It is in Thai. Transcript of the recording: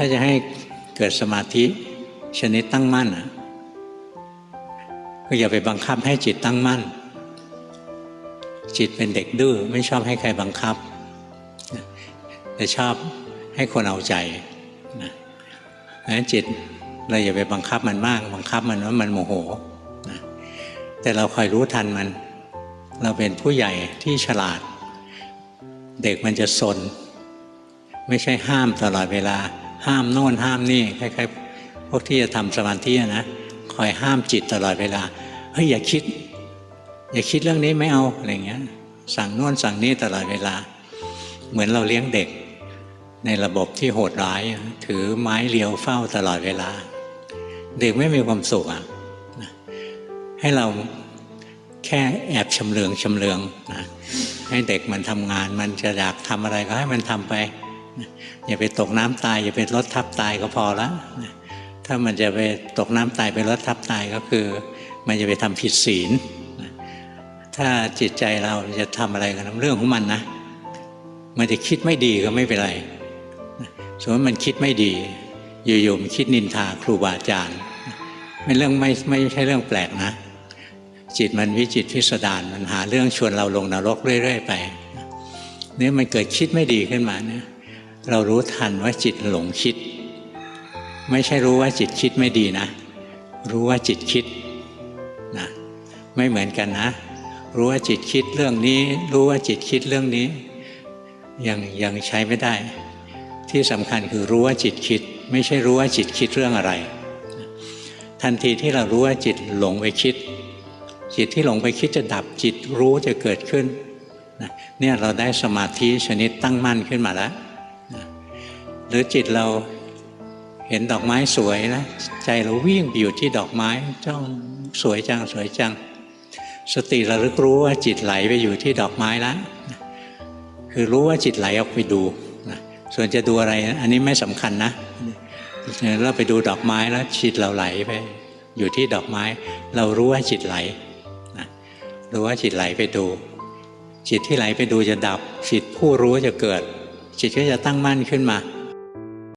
ถ้าจะให้เกิดสมาธิชนิดตั้งมั่นก็อย่าไปบังคับให้จิตตั้งมั่น จิตเป็นเด็กดื้อไม่ชอบให้ใครบังคับ แต่ชอบให้คนเอาใจนะเพราะฉะนั้นจิตเราอย่าไปบังคับมันมาก บังคับมันว่ามันโมโหนะแต่เราคอยรู้ทันมัน เราเป็นผู้ใหญ่ที่ฉลาด เด็กมันจะสน ไม่ใช่ห้ามตลอดเวลา ห้ามโน่นห้ามนี่คล้ายๆพวกที่จะทำสมาธินะคอยห้ามจิตตลอดเวลาเฮ้ยอย่าคิด อย่าคิดเรื่องนี้ไม่เอาอะไรเงี้ย สั่งโน่นสั่งนี่ตลอดเวลา เหมือนเราเลี้ยงเด็ก ในระบบที่โหดร้าย ถือไม้เรียวเฝ้าตลอดเวลา เด็กไม่มีความสุขอะนะให้เราแค่แอบชำเลืองชำเลืองนะให้เด็กมันทำงานมันจะอยากทำอะไรก็ให้มันทำไป อย่าไปตกน้ำตาย อย่าไปรถทับตายก็พอละถ้ามันจะไปตกน้ำตายไปรถทับตายก็คือ มันจะไปทำผิดศีลถ้าจิตใจเราจะทำอะไรกันเรื่องของมันนะมันจะคิดไม่ดีก็ไม่เป็นไรสมมติมันคิดไม่ดีอยู่ๆมันคิดนินทาครูบาอาจารย์ไม่เรื่องไม่ไม่ใช่เรื่องแปลกนะ จิตมันวิจิตพิสดารมันหาเรื่องชวนเราลงนรกเรื่อย ๆ ไปเนี่ยมันเกิดคิดไม่ดีขึ้นมาเนี่ย เรารู้ทันว่าจิตหลงคิด ไม่ใช่รู้ว่าจิตคิดไม่ดีนะ รู้ว่าจิตคิดนะไม่เหมือนกันนะ รู้ว่าจิตคิดเรื่องนี้ รู้ว่าจิตคิดเรื่องนี้ ยังยังใช้ไม่ได้ ที่สำคัญคือรู้ว่าจิตคิด ไม่ใช่รู้ว่าจิตคิดเรื่องอะไร ทันทีที่เรารู้ว่าจิตหลงไปคิด จิตที่หลงไปคิดจะดับจิตรู้จะเกิดขึ้นเนี่ยเราได้สมาธิชนิดตั้งมั่นขึ้นมาแล้ว หรือจิตเราเห็นดอกไม้สวยนะ ใจเราวิ่งไปอยู่ที่ดอกไม้จ้องสวยจังสวยจัง สติระลึกรู้ว่าจิตไหลไปอยู่ที่ดอกไม้แล้วคือรู้ว่าจิตไหลออกไปดูนะส่วนจะดูอะไร อันนี้ไม่สำคัญนะเราไปดูดอกไม้แล้วจิตเราไหลไป อยู่ที่ดอกไม้ เรารู้ว่าจิตไหลนะรู้ว่าจิตไหลไปดู จิตที่ไหลไปดูจะดับ จิตผู้รู้จะเกิด จิตก็จะตั้งมั่นขึ้นมา